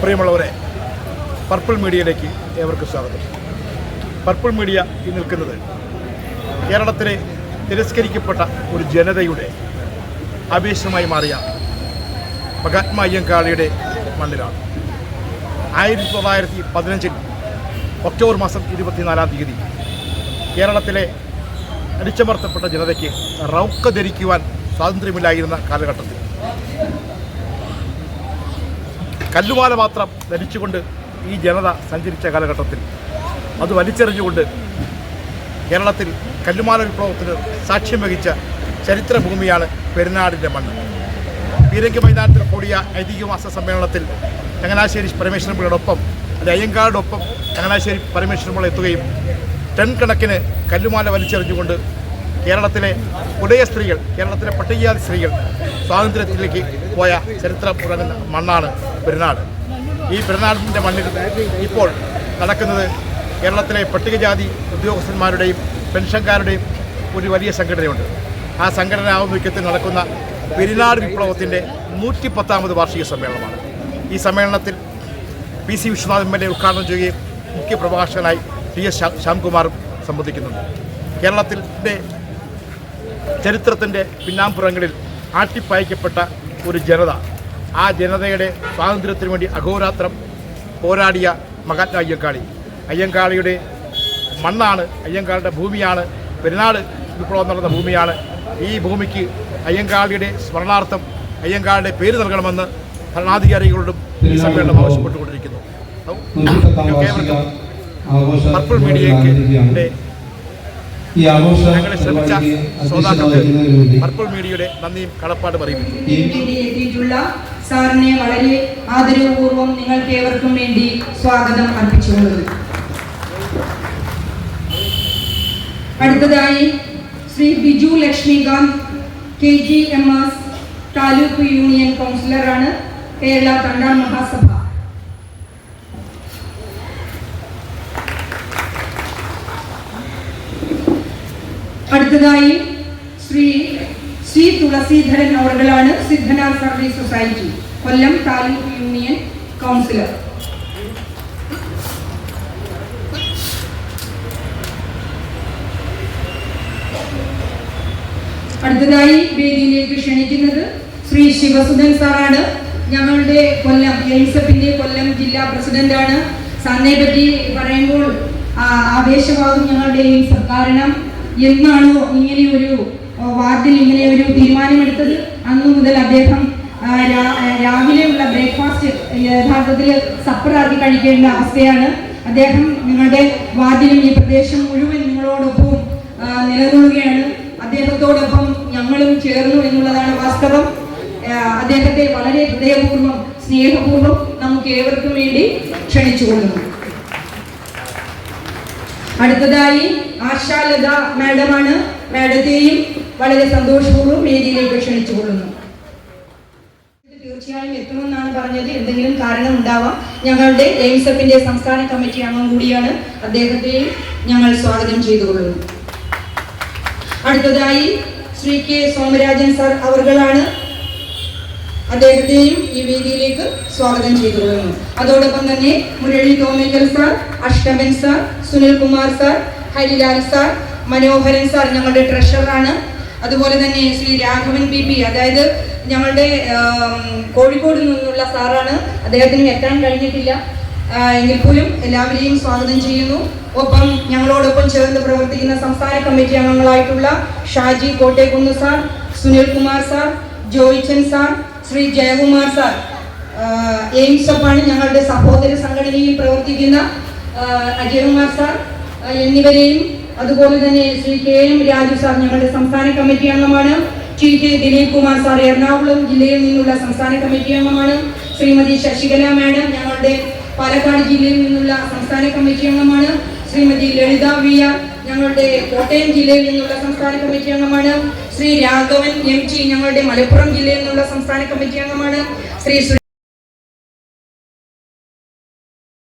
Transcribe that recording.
പ്രിയമുള്ളവരെ പർപ്പിൾ മീഡിയയിലേക്ക് ഏവർക്കും സ്വാഗതം. പർപ്പിൾ മീഡിയ ഈ നിൽക്കുന്നത് കേരളത്തിലെ തിരസ്കരിക്കപ്പെട്ട ഒരു ജനതയുടെ ആവേശമായി മാറിയ മഹാത്മാ അയ്യങ്കാളിയുടെ മണ്ണിലാണ്. ആയിരത്തി തൊള്ളായിരത്തി പതിനഞ്ചിൽ ഒക്ടോബർ മാസം ഇരുപത്തിനാലാം തീയതി കേരളത്തിലെ അടിച്ചമർത്തപ്പെട്ട ജനതയ്ക്ക് റൗക്ക ധരിക്കുവാൻ സ്വാതന്ത്ര്യമില്ലായിരുന്ന കാലഘട്ടത്തിൽ കല്ലുമാല മാത്രം ധരിച്ചുകൊണ്ട് ഈ ജനത സഞ്ചരിച്ച കാലഘട്ടത്തിൽ. അത് വലിച്ചെറിഞ്ഞുകൊണ്ട് കേരളത്തിൽ കല്ലുമാല വിപ്ലവത്തിന് സാക്ഷ്യം വഹിച്ച ചരിത്രഭൂമിയാണ് പെരുന്നാടിന്റെ മണ്ണ്. പീരങ്കി മൈതാനത്തിൽ കൂടിയ ഐതിഹ്യമാസ സമ്മേളനത്തിൽ ചങ്ങനാശ്ശേരി പരമേശ്വരമ്പിളോടൊപ്പം അല്ലെ അയ്യങ്കാടിനൊപ്പം ചങ്ങനാശ്ശേരി പരമേശ്വരമ്പിള എത്തുകയും ടൺ കണക്കിന് കല്ലുമാല വലിച്ചെറിഞ്ഞുകൊണ്ട് കേരളത്തിലെ ഉടയ സ്ത്രീകൾ കേരളത്തിലെ പട്ടികജാതി സ്ത്രീകൾ സ്വാതന്ത്ര്യത്തിലേക്ക് പോയ ചരിത്രം ഉറങ്ങുന്ന മണ്ണാണ് പെരുന്നാട് ഈ പെരുന്നാടിന്റെ മണ്ണിൽ ഇപ്പോൾ നടക്കുന്നത് കേരളത്തിലെ പട്ടികജാതി ഉദ്യോഗസ്ഥന്മാരുടെയും പെൻഷൻകാരുടെയും ഒരു വലിയ സംഘടനയുണ്ട്. ആ സംഘടന ആഭിമുഖ്യത്തിൽ നടക്കുന്ന പെരുന്നാട് വിപ്ലവത്തിന്റെ നൂറ്റി പത്താമത് വാർഷിക സമ്മേളനമാണ്. ഈ സമ്മേളനത്തിൽ P C Vishwanath M L A ഉദ്ഘാടനം ചെയ്യുകയും മുഖ്യപ്രഭാഷകനായി ടി എസ് ശ്യാം- ശ്യാംകുമാറും സംബന്ധിക്കുന്നുണ്ട്. കേരളത്തിന്റെ ചരിത്രത്തിന്റെ പിന്നാമ്പുറങ്ങളിൽ ആട്ടിപ്പായിക്കപ്പെട്ട ഒരു ജനത. ആ ജനതയുടെ സ്വാതന്ത്ര്യത്തിന് വേണ്ടി അഹോരാത്രം പോരാടിയ മഹാത്മാ അയ്യങ്കാളി. അയ്യങ്കാളിയുടെ മണ്ണാണ് അയ്യങ്കാളിയുടെ ഭൂമിയാണ് പെരുന്നാട് വിപ്ലവം നടന്ന ഭൂമിയാണ്. ഈ ഭൂമിക്ക് അയ്യങ്കാളിയുടെ സ്മരണാർത്ഥം അയ്യങ്കാളിയുടെ പേര് നൽകണമെന്ന് ഭരണാധികാരികളോടും ഈ സമ്മേളനം ആവശ്യപ്പെട്ടുകൊണ്ടിരിക്കുന്നു. പർപ്പിൾ മീഡിയയ്ക്ക് ഈ ആഘോഷ ഞങ്ങളെ ശ്രമിച്ച ശ്രോതാക്കൾക്ക് പർപ്പിൾ മീഡിയയുടെ നന്ദിയും കടപ്പാട് അറിയിക്കുന്നു ഈ എത്തിയിട്ടുള്ള സാറിനെ വളരെ ആദരവപൂർവം നിങ്ങൾക്ക് ഏവർക്കും വേണ്ടി സ്വാഗതം അർപ്പിച്ചുകൊള്ളുന്നു. അടുത്തതായി Shri Biju Lakshmikanth K G M S taluk union കൗൺസിലറാണ് Kerala Thandan Mahasabha. അടുത്തതായി Shri Shri Thulasidharan അവർകളാണ് Siddhanar service society Kollam taluk union councillor. അടുത്തതായി വേദിയിലേക്ക് ക്ഷണിക്കുന്നത് ശ്രീ ശിവസുധൻ സാറാണ്. ഞങ്ങളുടെ കൊല്ലം എൽസഫിന്റെ കൊല്ലം ജില്ലാ പ്രസിഡന്റാണ്. സാറിനെ പറ്റി പറയുമ്പോൾ ആവേശമാകും ഞങ്ങളുടെ എൽസഫ് കാരണം എന്നാണോ ഇങ്ങനെ ഒരു വാർഡിൽ ഇങ്ങനെ ഒരു തീരുമാനമെടുത്തത്? അന്ന് മുതൽ അദ്ദേഹം രാവിലെയുള്ള ബ്രേക്ക്ഫാസ്റ്റ് യഥാർത്ഥത്തിൽ സപ്പറാക്കി കഴിക്കേണ്ട അവസ്ഥയാണ്. അദ്ദേഹം നിങ്ങളുടെ വാർഡിലും ഈ പ്രദേശം മുഴുവൻ നിങ്ങളോടൊപ്പം നിലനിൽക്കുകയാണ്. അദ്ദേഹത്തോടൊപ്പം ഞങ്ങളും ചേർന്നു എന്നുള്ളതാണ് വാസ്തവം. അദ്ദേഹത്തെ വളരെ ഹൃദയപൂർവം സ്നേഹപൂർവം നമുക്ക് ഏവർക്കും വേണ്ടി ക്ഷണിച്ചുകൊള്ളുന്നു. അടുത്തതായി ആശാലത മാഡമാണ്. മാഡത്തെയും വളരെ സന്തോഷപൂർവം വേദിയിലേക്ക് ക്ഷണിച്ചുകൊള്ളുന്നു. തീർച്ചയായും എത്തുമെന്നാണ് പറഞ്ഞത്. എന്തെങ്കിലും കാരണം ഉണ്ടാവാം ഞങ്ങളുടെ എയിംസഫിന്റെ സംസ്ഥാന കമ്മിറ്റി അംഗം കൂടിയാണ് അദ്ദേഹത്തെയും ഞങ്ങൾ സ്വാഗതം ചെയ്തുകൊള്ളുന്നു. അടുത്തതായി ശ്രീ കെ. സോമരാജൻ സാർ അവർകളാണ്. അദ്ദേഹത്തെയും ഈ വേദിയിലേക്ക് സ്വാഗതം ചെയ്തു വരുന്നു അതോടൊപ്പം തന്നെ Murali Thomekkal sir Ashtaman sir Sunil Kumar sir Harilal sir Manoharan sir ഞങ്ങളുടെ ട്രഷററാണ്. അതുപോലെ തന്നെ ശ്രീ രാഘവൻ ബി പി അതായത് ഞങ്ങളുടെ കോഴിക്കോട് നിന്നുള്ള സാറാണ്. അദ്ദേഹത്തിന് എത്താൻ കഴിഞ്ഞിട്ടില്ല. എങ്കിൽ പോലും എല്ലാവരെയും സ്വാഗതം ചെയ്യുന്നു. ഒപ്പം ഞങ്ങളോടൊപ്പം ചേർന്ന് പ്രവർത്തിക്കുന്ന സംസ്ഥാന committee അംഗങ്ങളായിട്ടുള്ള Shaji Kottekkunnu sir Sunil Kumar sir Joychan sir Shri Jayakumar sir എയിംസപ്പാണ് ഞങ്ങളുടെ സഹോദര സംഘടനയിൽ പ്രവർത്തിക്കുന്ന അജയകുമാർ സാർ എന്നിവരെയും അതുപോലെ തന്നെ Shri K M Raju sir ഞങ്ങളുടെ സംസ്ഥാന കമ്മിറ്റി അംഗമാണ് T K Dileep Kumar sir Ernakulam ജില്ലയിൽ നിന്നുള്ള സംസ്ഥാന കമ്മിറ്റി അംഗമാണ് ശ്രീമതി ശശികല മാഡം ഞങ്ങളുടെ പാലക്കാട് ജില്ലയിൽ നിന്നുള്ള സംസ്ഥാന കമ്മിറ്റി അംഗമാണ് ശ്രീമതി ലളിത വി ആർ ഞങ്ങളുടെ കോട്ടയം ജില്ലയിൽ നിന്നുള്ള സംസ്ഥാന കമ്മിറ്റി അംഗമാണ്. ശ്രീ രാഘവൻ എം ജി ഞങ്ങളുടെ മലപ്പുറം ജില്ലയിൽ നിന്നുള്ള സംസ്ഥാന കമ്മിറ്റി അംഗമാണ്. ശ്രീ